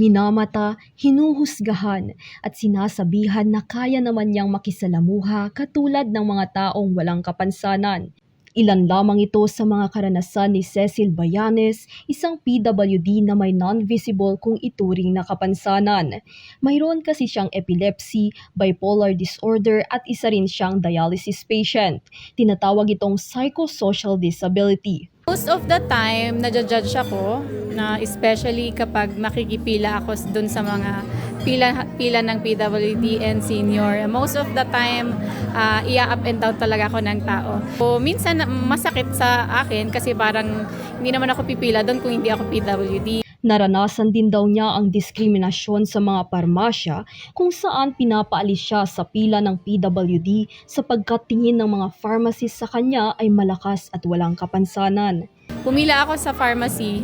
minamata, hinuhusgahan at sinasabihan na kaya naman niyang makisalamuha katulad ng mga taong walang kapansanan. Ilan lamang ito sa mga karanasan ni Cecil Bayanes, isang PWD na may non-visible kung ituring na kapansanan. Mayroon kasi siyang epilepsy, bipolar disorder at isa rin siyang dialysis patient. Tinatawag itong psychosocial disability. Most of the time, nadja-judge ako, na especially kapag makikipila ako dun sa mga pila, pila ng PWD and senior. Most of the time, uh, iya-up and down talaga ako ng tao. So, minsan masakit sa akin kasi parang hindi naman ako pipila doon kung hindi ako PWD. Naranasan din daw niya ang diskriminasyon sa mga parmasya kung saan pinapaalis siya sa pila ng PWD sapagkat tingin ng mga pharmacist sa kanya ay malakas at walang kapansanan. Pumila ako sa pharmacy,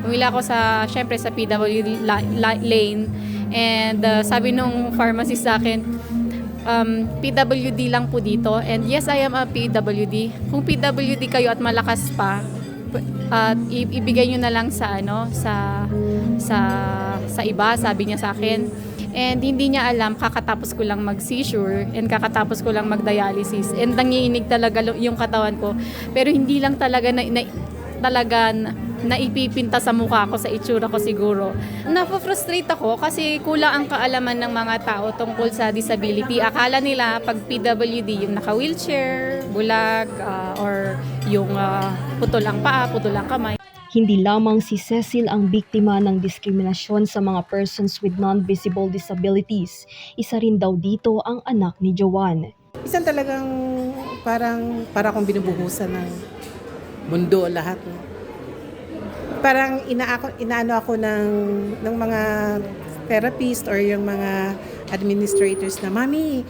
pumila ako sa, syempre sa PWD la- la- lane and uh, sabi nung pharmacist sa akin, um, PWD lang po dito and yes, I am a PWD. Kung PWD kayo at malakas pa, at ibigay nyo na lang sa ano sa sa sa iba sabi niya sa akin. And hindi niya alam kakatapos ko lang mag seizure and kakatapos ko lang mag dialysis and nangiinig talaga yung katawan ko. Pero hindi lang talaga na, na talaga na, naipipinta sa mukha ko sa itsura ko siguro. Napafrustrate ako kasi kulang ang kaalaman ng mga tao tungkol sa disability. Akala nila pag PWD yung naka-wheelchair, bulag, ah, or yung uh, putol ang paa, putol ang kamay. Hindi lamang si Cecil ang biktima ng diskriminasyon sa mga persons with non-visible disabilities. Isa rin daw dito ang anak ni Joanne. Isang talagang parang para akong binubuhusan ng mundo lahat. No? Parang inaako, inaano ako ng, ng mga therapist or yung mga administrators na, Mami,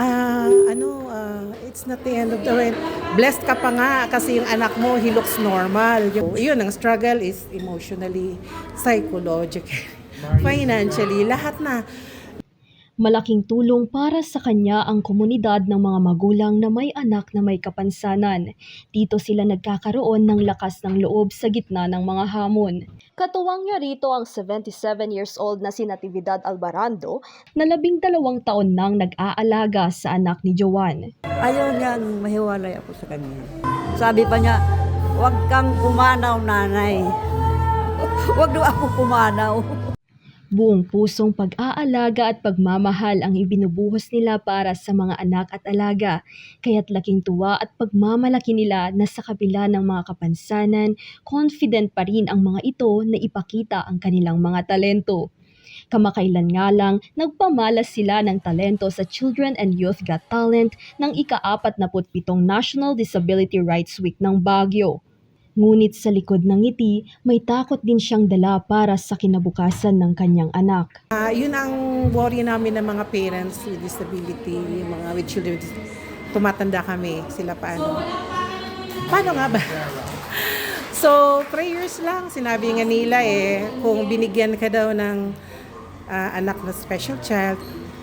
ah ano, ah, it's not the end of the world. Blessed ka pa nga kasi yung anak mo, he looks normal. Yung, yun, ang struggle is emotionally, psychologically, financially, lahat na. Malaking tulong para sa kanya ang komunidad ng mga magulang na may anak na may kapansanan. Dito sila nagkakaroon ng lakas ng loob sa gitna ng mga hamon. Katuwang niya rito ang 77 years old na si Natividad Albarando na labing dalawang taon nang nag-aalaga sa anak ni Joanne. Ayaw niyang mahiwalay ako sa kanya. Sabi pa niya, huwag kang pumanaw, nanay. Huwag daw ako pumanaw. Buong pusong pag-aalaga at pagmamahal ang ibinubuhos nila para sa mga anak at alaga, kaya't laking tuwa at pagmamalaki nila na sa kabila ng mga kapansanan, confident pa rin ang mga ito na ipakita ang kanilang mga talento. Kamakailan nga lang, nagpamalas sila ng talento sa Children and Youth Got Talent ng ika-47 National Disability Rights Week ng Baguio. Ngunit sa likod ng ngiti, may takot din siyang dala para sa kinabukasan ng kanyang anak. Ah, yun ang worry namin ng mga parents with disability, mga with children tumatanda kami, sila paano. Paano nga ba? So, prayers lang. Sinabi nga nila eh, kung binigyan ka daw ng ah, anak na special child,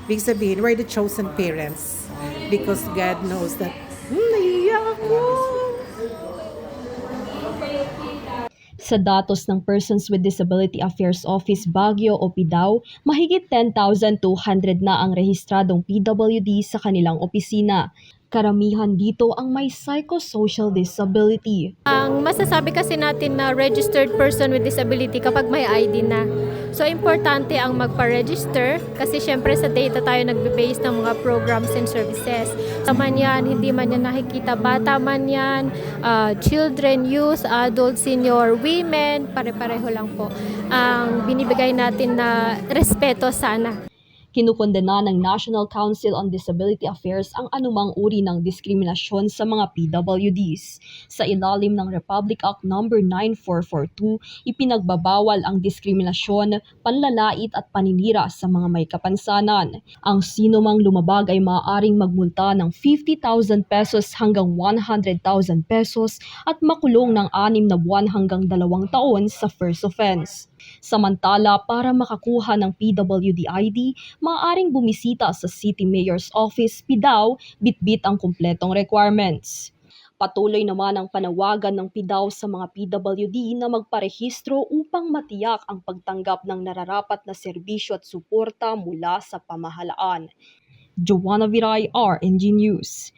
big sabihin, we're the chosen parents. Because God knows that, hmm, naiiyak ako. Sa datos ng Persons with Disability Affairs Office Baguio o PIDAW, mahigit 10,200 na ang rehistradong PWD sa kanilang opisina. Karamihan dito ang may psychosocial disability. Ang masasabi kasi natin na registered person with disability kapag may ID na. So, importante ang magpa-register kasi syempre sa data tayo nagbe-base ng mga programs and services. Sa man yan, hindi man yan nakikita, bata man yan, uh, children, youth, adult, senior, women, pare-pareho lang po. Ang binibigay natin na respeto sana. Kinukondena ng National Council on Disability Affairs ang anumang uri ng diskriminasyon sa mga PWDs. Sa ilalim ng Republic Act No. 9442, ipinagbabawal ang diskriminasyon, panlalait at paninira sa mga may kapansanan. Ang sino mang lumabag ay maaaring magmulta ng 50,000 pesos hanggang 100,000 pesos at makulong ng anim na buwan hanggang dalawang taon sa first offense. Samantala, para makakuha ng PWD ID, maaaring bumisita sa City Mayor's Office, PIDAW, bitbit ang kumpletong requirements. Patuloy naman ang panawagan ng PIDAW sa mga PWD na magparehistro upang matiyak ang pagtanggap ng nararapat na serbisyo at suporta mula sa pamahalaan. Joanna Viray, RNG News.